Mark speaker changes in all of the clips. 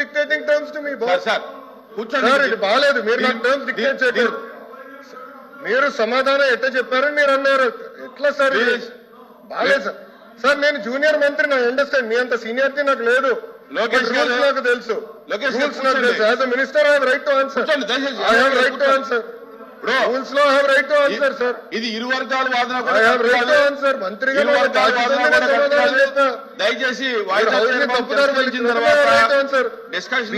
Speaker 1: Dictating terms to me
Speaker 2: sir
Speaker 1: boss
Speaker 2: sir కూర్చోండి.
Speaker 1: Sir ఇది బాగాలేదు. మీరు నాకు టర్మ్స్ డిక్టేట్ చేయకూడదు మీరు సమాధానం ఎట్ట చెప్పారని మీరు అన్నారు. ఎట్లా సార్. బాగాలేదు సార్ సార్ నేను జూనియర్ మంత్రి నా అండర్స్టాండ్ మీ అంత సీనియారిటీ నాకు లేదు.
Speaker 2: లోకేష్
Speaker 1: నాకు తెలుసు.
Speaker 2: లోకేష్
Speaker 1: నాకు. తెలుసు. As a minister I have right to answer I have right to answer రూల్స్లో have right to answer sir
Speaker 2: ఇది ఇరు వర్గాల వాదన
Speaker 1: I have right to answer
Speaker 2: కూడా కాదు.
Speaker 1: చెప్తా.
Speaker 2: దయచేసి తీర్మానం
Speaker 1: తప్పుదారి
Speaker 2: తర్వాత డిస్కషన్.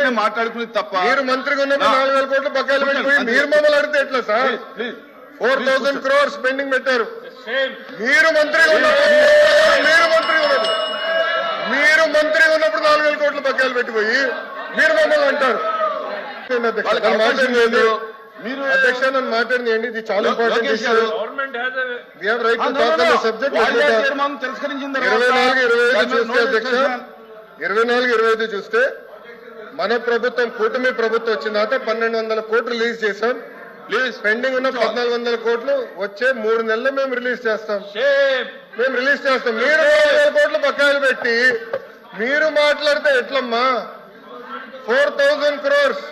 Speaker 2: మీద మాట్లాడుకుని తప్ప
Speaker 1: మీరు మంత్రిగా ఉన్నప్పుడు నాలుగు వేల కోట్లు బకాయిలు పెట్టిపోయి. మీరు మమ్మల్ని అడిగితే ఎట్లా sir. Four thousand. Crores pending పెట్టారు. మీరు మంత్రిగా ఉన్నప్పుడు మీరు మంత్రిగా ఉన్నప్పుడు మీరు మంత్రిగా ఉన్నప్పుడు నాలుగు వేల కోట్లు బకాయిలు పెట్టిపోయి మీరు మమ్మల్ని అంటారు.
Speaker 2: మీరు
Speaker 1: అధ్యక్ష నన్ను మాట్లాడియండి ఇది చాలా ఇంపార్టెంట్
Speaker 2: లోకేష్
Speaker 1: ఇష్యూ
Speaker 2: గారు
Speaker 3: Government has a
Speaker 1: we have right
Speaker 2: ah,
Speaker 1: to
Speaker 2: no,
Speaker 1: talk
Speaker 2: no,
Speaker 1: on
Speaker 2: no.
Speaker 1: The subject
Speaker 2: వాయిదా తీర్మానం తిరస్కరించిన తర్వాత
Speaker 1: ఇరవై నాలుగు ఇరవై ఐదు చూస్తే
Speaker 2: no
Speaker 1: అధ్యక్ష.
Speaker 2: discussion.
Speaker 1: ఇరవై నాలుగు ఇరవై ఐదు చూస్తే మన ప్రభుత్వం కూటమి ప్రభుత్వం వచ్చిన తర్వాత పన్నెండు వందల కోట్లు రిలీజ్ చేశాం.
Speaker 2: ప్లీజ్
Speaker 1: పెండింగ్ ఉన్న పద్నాలుగు వందల కోట్లు వచ్చే మూడు నెలలు మేము రిలీజ్ చేస్తాం. మేము రిలీజ్ చేస్తాం. మీరు కోట్లు బకాయిలు పెట్టి మీరు మాట్లాడితే ఎట్లమ్మా? ఫోర్ థౌజండ్ క్రోర్స్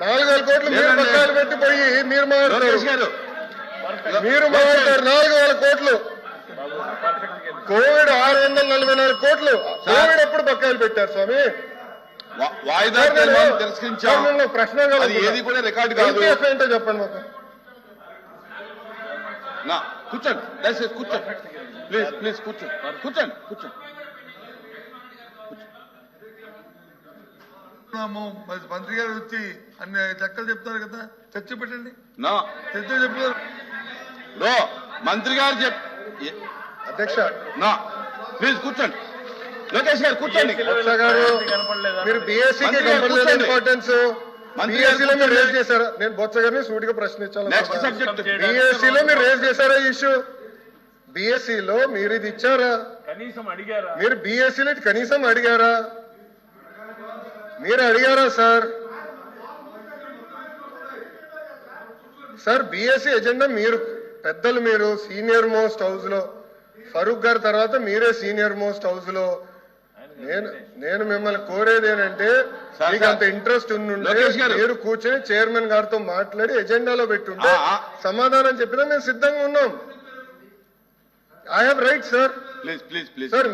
Speaker 1: నాలుగు వేల కోట్లు మీరు
Speaker 2: లేదండి.
Speaker 1: బకాయిలు పెట్టి పోయి మీరు
Speaker 2: గారు.
Speaker 1: మీరు మాట్లాడారు నాలుగు వేల కోట్లు. కోవిడ్ ఆరు వందల నలభై నాలుగు కోట్లు కోవిడ్ ఎప్పుడు బకాయిలు పెట్టారు స్వామి?
Speaker 2: వాయిదా తిరస్కరించాం
Speaker 1: ప్రశ్న.
Speaker 2: ఏది కూడా రికార్డు కాదు.
Speaker 1: ఏంటో చెప్పండి మాకు.
Speaker 2: కూర్చోండి. దయచేసి కూర్చోండి. ప్లీజ్ ప్లీజ్ కూర్చోండి. కూర్చోండి కూర్చోండి.
Speaker 4: ఉన్నాము. మరి మంత్రి గారు వచ్చి అన్ని లెక్కలు చెప్తారు కదా చర్చ పెట్టండి.
Speaker 2: నా.
Speaker 4: చర్చ చెప్తారు
Speaker 2: మంత్రి గారు చెప్
Speaker 1: అధ్యక్ష.
Speaker 2: నా. ప్లీజ్ కూర్చోండి. లోకేష్ గారు కూర్చోండి.
Speaker 1: బొత్స గారు
Speaker 3: కనపడలేదా?
Speaker 1: మీరు బీఎస్సీ కి
Speaker 2: మంత్రి గారు
Speaker 1: కంపల్సరీ
Speaker 2: కూర్చోండి.
Speaker 1: ఇంపార్టెన్స్.
Speaker 2: మంత్రి గారు
Speaker 1: బీఎస్సీలో మీరు
Speaker 2: కూర్చోండి.
Speaker 1: రేజ్ చేశారా. నేను బొత్స గారిని సూటిగా ప్రశ్నించాలి.
Speaker 2: నెక్స్ట్ సబ్జెక్ట్
Speaker 1: బీఎస్సీలో మీరు రేజ్ చేశారా ఇష్యూ బీఎస్సీలో మీరు ఇది ఇచ్చారా?
Speaker 3: కనీసం అడిగారా?
Speaker 1: మీరు బీఎస్సీలో ఇది కనీసం అడిగారా? మీరు అడిగారా సార్ సార్ బీఎస్సీ ఎజెండా మీరు పెద్దలు మీరు సీనియర్ మోస్ట్ హౌస్లో ఫరూక్ గారి తర్వాత మీరే సీనియర్ మోస్ట్ హౌస్లో నేను నేను మిమ్మల్ని కోరేది ఏంటంటే మీకు. అంత ఇంట్రెస్ట్ ఉండుంటే. మీరు కూర్చొని చైర్మన్ గారితో మాట్లాడి ఎజెండాలో పెట్టుంటే. సమాధానం చెప్పినా మేము సిద్ధంగా ఉన్నాం I have right sir
Speaker 2: please please please
Speaker 1: sir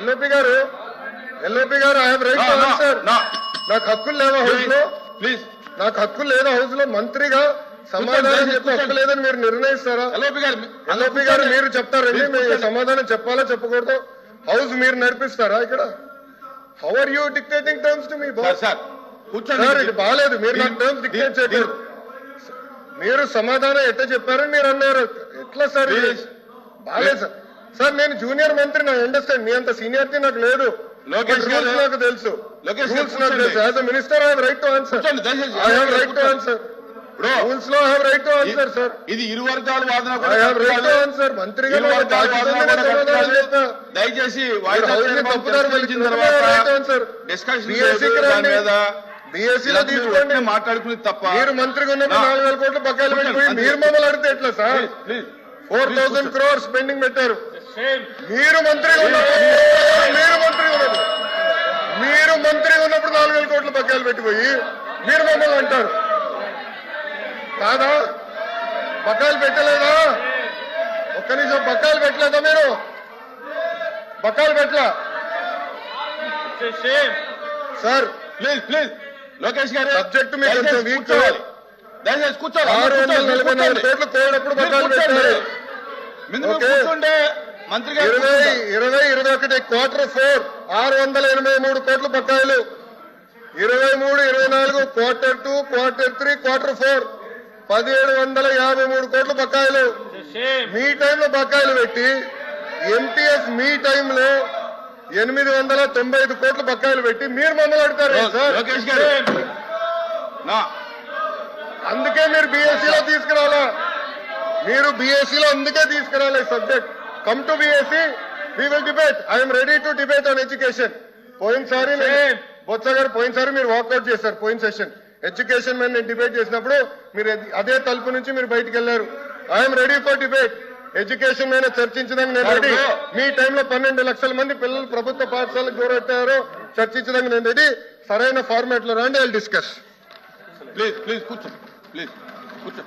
Speaker 1: LOP గారు ఎల్ఓపి గారు ఐ హావ్ రైట్ ఆన్సర్ నాకు హక్కులు లేవా హౌస్లో
Speaker 2: ప్లీజ్
Speaker 1: నాకు హక్కులు లేదా హౌస్లో మంత్రిగా సమాధానం చెప్పే హక్కు. లేదని మీరు నిర్ణయిస్తారా?
Speaker 2: ఎల్ఓపి గారు
Speaker 1: గారు మీరు చెప్తారండి మీరు. సమాధానం చెప్పాలా చెప్పకూడదు? హౌస్ మీరు నడిపిస్తారా ఇక్కడ? How are you dictating terms to me
Speaker 2: sir
Speaker 1: boss
Speaker 2: sir
Speaker 1: sir ఇది బాగాలేదు. మీరు నాకు టర్మ్స్ డిక్టేట్ చేయకూడదు మీరు సమాధానం ఎట్ట చెప్పారని మీరు అన్నారు. ఎట్లా సార్. బాగాలేదు సార్ సార్ నేను జూనియర్ మంత్రి నా అండర్స్టాండ్ మీ అంత సీనియారిటీ నాకు లేదు.
Speaker 2: లోకేష్ గారు.
Speaker 1: నాకు తెలుసు
Speaker 2: లోకేష్
Speaker 1: రూల్స్ నాకు. తెలుసు as minister I have right to answer
Speaker 2: దయచేసి
Speaker 1: I have right to. Answer రూల్స్లో I have right to answer sir
Speaker 2: ఇది ఇరు వర్గాల వాదన
Speaker 1: I have right to. Answer మంత్రిగా.
Speaker 2: దయచేసి
Speaker 1: తప్పుదారి పట్టించిన
Speaker 2: తర్వాత డిస్కషన్. మీద
Speaker 1: తీసుకోండి
Speaker 2: మాట్లాడుకుని తప్ప
Speaker 1: మీరు మంత్రిగా ఉన్నప్పుడు
Speaker 2: నా-
Speaker 1: నాలుగు వేల కోట్లు బకాయిలు పెట్టిపోయి. మీరు మమ్మల్ని అడిగితే ఎట్లా sir four thousand crores pending పెట్టారు. మీరు మంత్రిగా ఉన్నప్పుడు మీరు మంత్రిగా ఉన్నప్పుడు నాలుగు వేల కోట్లు బకాయిలు పెట్టిపోయి మీరు మమ్మల్ని అంటారు కాదా బకాయిలు పెట్టలేదా ఒక్క నిమిషం బకాయిలు పెట్టలేదా మీరు బకాయిలు పెట్టలా. సార్
Speaker 2: ప్లీజ్ ప్లీజ్ లోకేష్ గారు
Speaker 1: Subject మీరు
Speaker 2: దయచేసి కూర్చోవాలి
Speaker 1: ఆరు వందల నలభై నాలుగు. కోట్లు బకాయిలు. పెట్టారు.
Speaker 2: కూర్చుంటే మంత్రి గారు
Speaker 1: ఇరవై. ఇరవై ఇరవై ఒకటి క్వార్టర్ ఫోర్ ఆరు వందల ఎనభై మూడు కోట్ల బకాయిలు. ఇరవై మూడు ఇరవై నాలుగు quarter two quarter three quarter four పదిహేడు వందల యాభై మూడు కోట్ల బకాయిలు. మీ టైంలో బకాయిలు పెట్టి ఎంటీఎస్ మీ టైంలో ఎనిమిది వందల తొంభై ఐదు కోట్ల బకాయిలు పెట్టి మీరు మమ్మల్ని
Speaker 2: నా.
Speaker 1: అందుకే మీరు బీఎస్సీలో తీసుకురావాలా మీరు బీఎస్సీలో అందుకే తీసుకురాలే subject. Come to BSc we will debate I'm ready to debate on education పోయినసారి బొత్స గారు పోయినసారి మీరు వాకౌట్ చేశారు పోయిన సెషన్ ఎడ్యుకేషన్ మీద నేను డిబేట్ చేసినప్పుడు మీరు అది- అదే తలుపు నుంచి మీరు బయటికి వెళ్ళారు. I'm ready for debate education మీద చర్చించడానికి నేను రెడీ మీ టైంలో పన్నెండు లక్షల మంది పిల్లలు ప్రభుత్వ పాఠశాలకు దూరెట్టారు చర్చించడానికి నేను రెడీ సరైన ఫార్మాట్లో రండి ఐ డిస్కస్
Speaker 2: ప్లీజ్ ప్లీజ్ కూర్చో ప్లీజ్ కూర్చో